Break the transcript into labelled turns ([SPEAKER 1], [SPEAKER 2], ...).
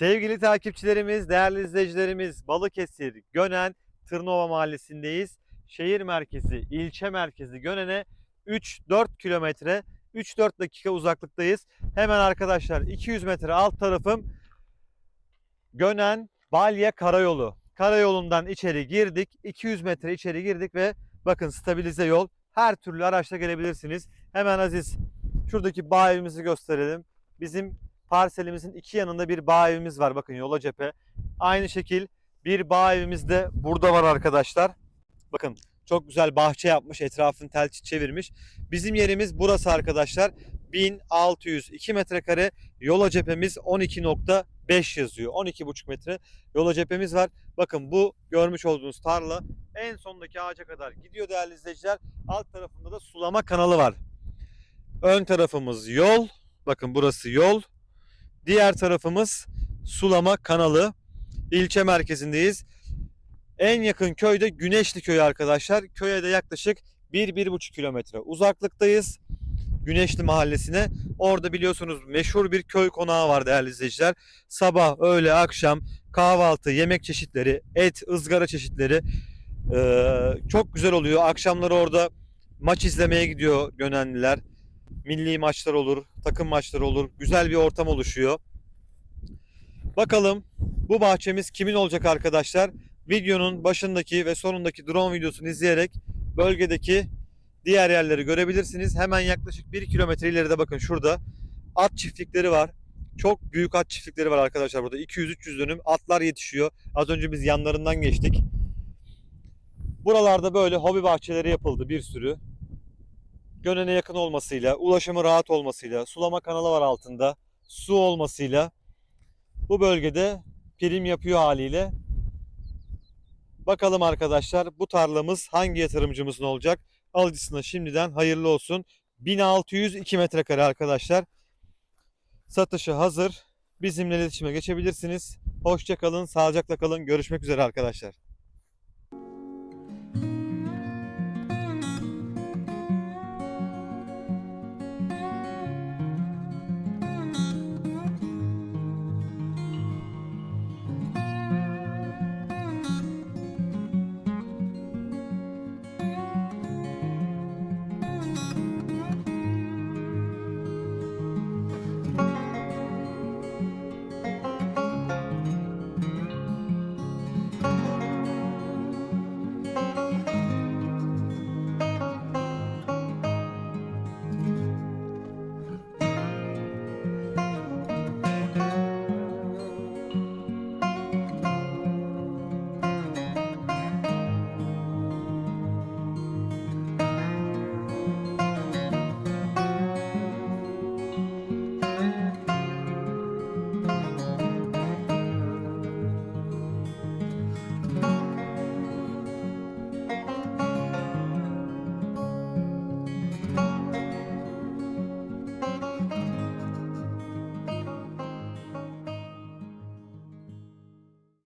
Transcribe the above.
[SPEAKER 1] Sevgili takipçilerimiz, değerli izleyicilerimiz, Balıkesir, Gönen, Tırnova Mahallesi'ndeyiz. Şehir merkezi, ilçe merkezi Gönen'e 3-4 kilometre, 3-4 dakika uzaklıktayız. Hemen arkadaşlar 200 metre alt tarafım Gönen, Balya Karayolu. Karayolundan içeri girdik, 200 metre içeri girdik ve bakın stabilize yol. Her türlü araçla gelebilirsiniz. Hemen Aziz şuradaki bağ evimizi gösterelim. Bizim parselimizin iki yanında bir bağ evimiz var. Bakın yola cephe. Aynı şekil bir bağ evimiz de burada var arkadaşlar. Bakın çok güzel bahçe yapmış. Etrafını telçit çevirmiş. Bizim yerimiz burası arkadaşlar. 1602 metrekare. Yola cephemiz 12.5 yazıyor. 12,5 metre yola cephemiz var. Bakın bu görmüş olduğunuz tarla en sondaki ağaca kadar gidiyor değerli izleyiciler. Alt tarafında da sulama kanalı var. Ön tarafımız yol. Bakın burası yol. Diğer tarafımız sulama kanalı. İlçe merkezindeyiz. En yakın köy de Güneşli köyü arkadaşlar. Köye de yaklaşık 1-1,5 kilometre uzaklıktayız. Güneşli mahallesine. Orada biliyorsunuz meşhur bir köy konağı var değerli izleyiciler. Sabah, öğle, akşam kahvaltı, yemek çeşitleri, et, ızgara çeşitleri eee, çok güzel oluyor. Akşamları orada maç izlemeye gidiyor Gönenliler. Milli maçlar olur, takım maçları olur. Güzel bir ortam oluşuyor. Bakalım bu bahçemiz kimin olacak arkadaşlar? Videonun başındaki ve sonundaki drone videosunu izleyerek bölgedeki diğer yerleri görebilirsiniz. Hemen yaklaşık 1 kilometre ileride bakın şurada at çiftlikleri var. Çok büyük at çiftlikleri var arkadaşlar burada. 200-300 dönüm atlar yetişiyor. Az önce biz yanlarından geçtik. Buralarda böyle hobi bahçeleri yapıldı bir sürü. Gönen'e yakın olmasıyla, ulaşımı rahat olmasıyla, sulama kanalı var altında, su olmasıyla bu bölgede prim yapıyor haliyle. Bakalım arkadaşlar bu tarlamız hangi yatırımcımızın olacak? Alıcısına şimdiden hayırlı olsun. 1602 metrekare arkadaşlar. Satışı hazır. Bizimle iletişime geçebilirsiniz. Hoşça kalın, sağlıcakla kalın. Görüşmek üzere arkadaşlar.